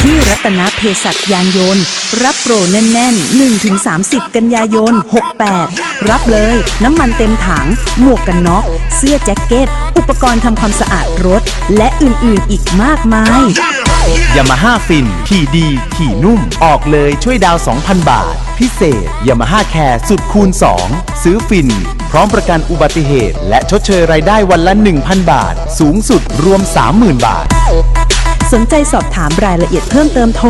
ที่รัตนเภสัชยานยนต์ รับโปรแน่นๆ 1-30 กันยายน 68 รับเลย น้ำมันเต็มถัง หมวกกันน็อก เสื้อแจ็คเก็ต อุปกรณ์ทำความสะอาดรถ และอื่นๆอีกมากมายยามาฮ่าฟิน ขี่ดี ขี่นุ่ม ออกเลยช่วยดาว 2,000 บาท พิเศษยามาฮ่าแคร์สุดคูณ 2 ซื้อฟิน พร้อมประกันอุบัติเหตุ และชดเชยรายได้วันละ 1,000 บาท สูงสุดรวม 30,000 บาท สนใจสอบถามรายละเอียดเพิ่มเติมโทร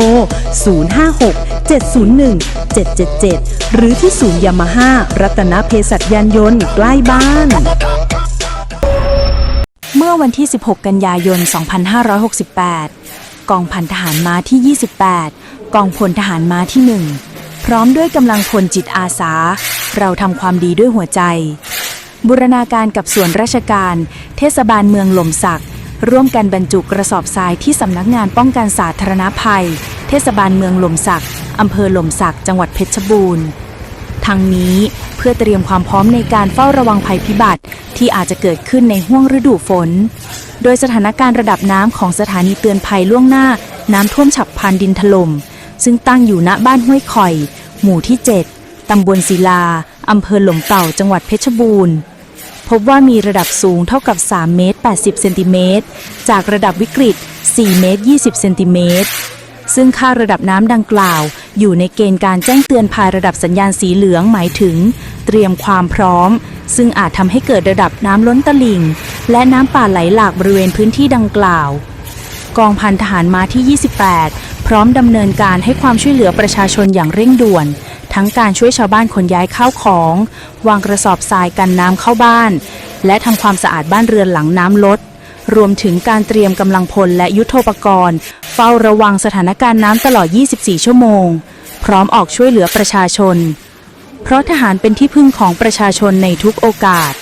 056 701 777 หรือที่ศูนย์ยามาฮ่ารัตนเภสัชยานยนต์ใกล้บ้าน เมื่อวันที่ 16 กันยายน 2568 กองพันทหารม้าที่ 28 กองพลทหารม้าที่ 1 พร้อมด้วยกำลังพลจิตอาสา เราทำความดีด้วยหัวใจ บูรณาการกับส่วนราชการ เทศบาลเมืองหล่มสัก ร่วมกันบรรจุกระสอบทรายที่สำนักงานป้องกันสาธารณภัย เทศบาลเมืองหล่มสักอำเภอหล่มสักจังหวัดเพชรบูรณ์ทั้งนี้เพื่อเตรียมความพร้อมในการเฝ้าระวังภัยพิบัติที่อาจจะเกิดขึ้นในห้วงฤดูฝน โดยสถานการณ์ระดับน้ำของสถานีเตือนภัยล่วงหน้า น้ำท่วมฉับพลันดินถล่มซึ่งตั้งอยู่ณบ้านห้วยข่อย หมู่ที่ 7ตำบลศิลาอำเภอหล่มเก่าจังหวัดเพชรบูรณ์ พบว่ามีระดับสูงเท่ากับ 3 เมตร 80 เซนติเมตร จากระดับวิกฤต 4 เมตร 20 เซนติเมตร ซึ่งค่าระดับน้ำดังกล่าว อยู่ในเกณฑ์การแจ้งเตือนภายระดับสัญญาณสีเหลืองหมายถึง เตรียมความพร้อม ซึ่งอาจทำให้เกิดระดับน้ำล้นตลิ่ง และน้ำป่าไหลหลากบริเวณพื้นที่ดังกล่าว กองพันทหารม้าที่ 28 พร้อมดำเนินการให้ความช่วยเหลือประชาชนอย่างเร่งด่วน ทั้งการช่วยชาวบ้านขนย้ายข้าวของ วางกระสอบทรายกันน้ำเข้าบ้าน และทำความสะอาดบ้านเรือนหลังน้ำลด รวมถึงการเตรียมกำลังพลและยุทโธปกรณ์ เฝ้าระวังสถานการณ์น้ำตลอด 24 ชั่วโมง พร้อมออกช่วยเหลือประชาชน เพราะทหารเป็นที่พึ่งของประชาชนในทุกโอกาส